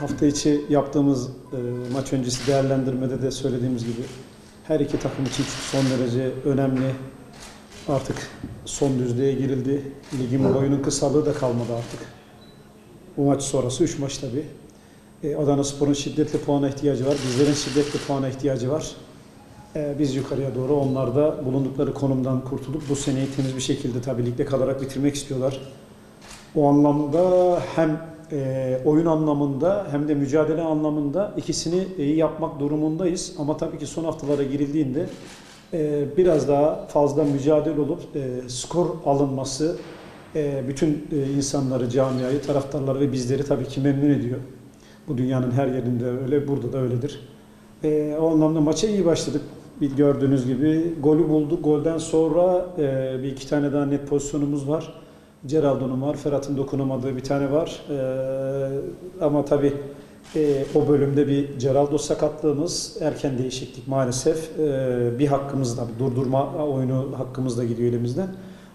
hafta içi yaptığımız e, maç öncesi değerlendirmede de söylediğimiz gibi her iki takım için son derece önemli. Artık son düzlüğe girildi. Ligin boyunun kısalığı da kalmadı artık. Bu maç sonrası 3 maç tabii. E, Adana Spor'un şiddetli puana ihtiyacı var. Bizlerin şiddetli puana ihtiyacı var. E, biz yukarıya doğru onlar da bulundukları konumdan kurtulup bu seneyi temiz bir şekilde tabii ligde kalarak bitirmek istiyorlar. O anlamda hem e, oyun anlamında hem de mücadele anlamında ikisini iyi yapmak durumundayız. Ama tabii ki son haftalara girildiğinde e, biraz daha fazla mücadele olup e, skor alınması e, bütün e, insanları, camiayı, taraftarları ve bizleri tabii ki memnun ediyor. Bu dünyanın her yerinde öyle, burada da öyledir. E, o anlamda maça iyi başladık. Bir gördüğünüz gibi golü bulduk. Golden sonra e, bir iki tane daha net pozisyonumuz var. Geraldo'nun var, Ferhat'ın dokunamadığı bir tane var. E, ama tabii e, o bölümde bir Geraldo sakatlığımız, erken değişiklik maalesef. E, bir hakkımız da, bir durdurma oyunu hakkımız da gidiyor elimizden.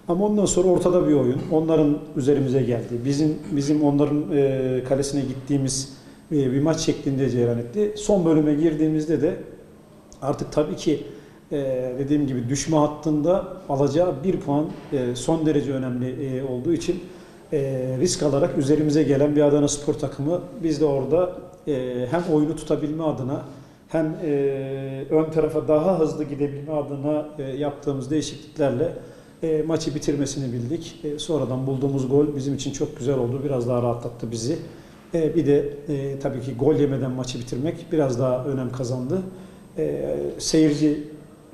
Ama ondan sonra ortada bir oyun. Onların üzerimize geldi. Bizim bizim onların e, kalesine gittiğimiz e, bir maç şeklinde cereyan etti. Son bölüme girdiğimizde de artık tabii ki e, dediğim gibi düşme hattında alacağı bir puan e, son derece önemli e, olduğu için risk alarak üzerimize gelen bir Adana Spor takımı biz de orada hem oyunu tutabilme adına hem ön tarafa daha hızlı gidebilme adına yaptığımız değişikliklerle maçı bitirmesini bildik. Sonradan bulduğumuz gol bizim için çok güzel oldu. Biraz daha rahatlattı bizi. Bir de tabii ki gol yemeden maçı bitirmek biraz daha önem kazandı. Seyirci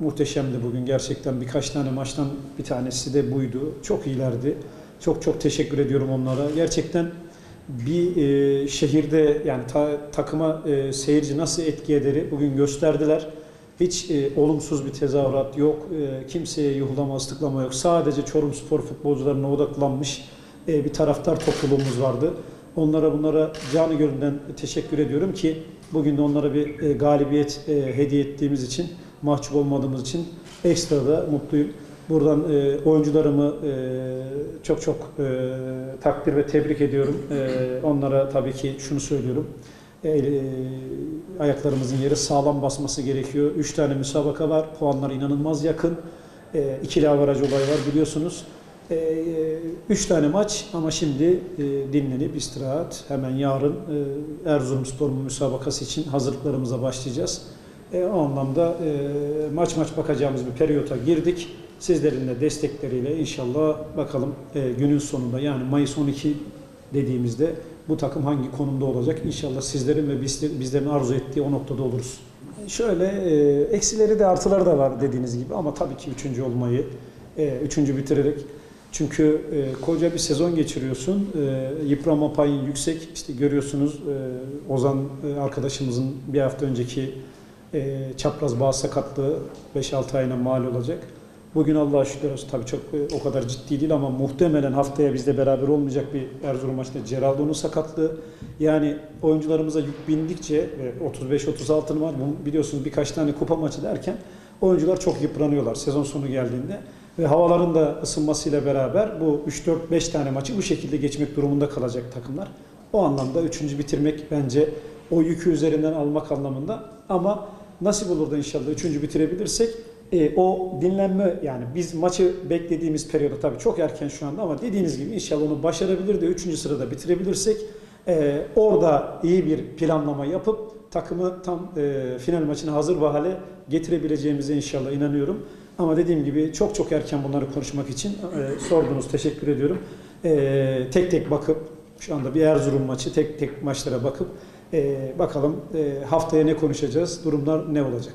muhteşemdi bugün. Gerçekten birkaç tane maçtan bir tanesi de buydu. Çok iyilerdi. Çok çok teşekkür ediyorum onlara. Gerçekten bir e, şehirde yani ta- takıma e, seyirci nasıl etki ederi bugün gösterdiler. Hiç e, olumsuz bir tezahürat yok. E, kimseye yuhlama, ıslıklama yok. Sadece Çorum Spor futbolcularına odaklanmış e, bir taraftar topluluğumuz vardı. Onlara bunlara canı gönülden teşekkür ediyorum ki bugün de onlara bir e, galibiyet e, hediye ettiğimiz için, mahcup olmadığımız için ekstra da mutluyum. Buradan e, oyuncularımı e, çok çok e, takdir ve tebrik ediyorum. E, onlara tabii ki şunu söylüyorum. E, e, ayaklarımızın yeri sağlam basması gerekiyor. Üç tane müsabaka var. Puanlar inanılmaz yakın. E, ikili avaraj olay var biliyorsunuz. E, e, üç tane maç ama şimdi e, dinlenip istirahat. Hemen yarın e, Erzurumspor'un müsabakası için hazırlıklarımıza başlayacağız. E, o anlamda e, maç maç bakacağımız bir periyota girdik. Sizlerin de destekleriyle inşallah bakalım günün sonunda yani Mayıs 12 dediğimizde bu takım hangi konumda olacak? İnşallah sizlerin ve biz- bizlerin arzu ettiği o noktada oluruz. Şöyle eksileri de artıları da var dediğiniz gibi ama tabii ki üçüncü olmayı, üçüncü bitirerek çünkü e, koca bir sezon geçiriyorsun. E, yıpranma payın yüksek. İşte görüyorsunuz e, Ozan e, arkadaşımızın bir hafta önceki e, çapraz bağ sakatlığı 5-6 ayına mal olacak. Bugün Allah'a şükür olsun tabii çok e, o kadar ciddi değil ama muhtemelen haftaya bizle beraber olmayacak bir Erzurum maçında Geraldo'nun sakatlığı. Yani oyuncularımıza yük bindikçe ve 35-36 var. Biliyorsunuz birkaç tane kupa maçı derken oyuncular çok yıpranıyorlar sezon sonu geldiğinde. Ve havaların da ısınmasıyla beraber bu 3-4-5 tane maçı bu şekilde geçmek durumunda kalacak takımlar. O anlamda üçüncü bitirmek bence o yükü üzerinden almak anlamında. Ama nasip olur da inşallah üçüncü bitirebilirsek e, o dinlenme yani biz maçı beklediğimiz periyoda tabii çok erken şu anda ama dediğiniz gibi inşallah onu başarabilir de üçüncü sırada bitirebilirsek e, orada iyi bir planlama yapıp takımı tam e, final maçına hazır bir hale getirebileceğimize inşallah inanıyorum. Ama dediğim gibi çok çok erken bunları konuşmak için e, sordunuz. Teşekkür ediyorum. E, tek tek bakıp şu anda bir Erzurum maçı tek tek maçlara bakıp e, bakalım e, haftaya ne konuşacağız, durumlar ne olacak?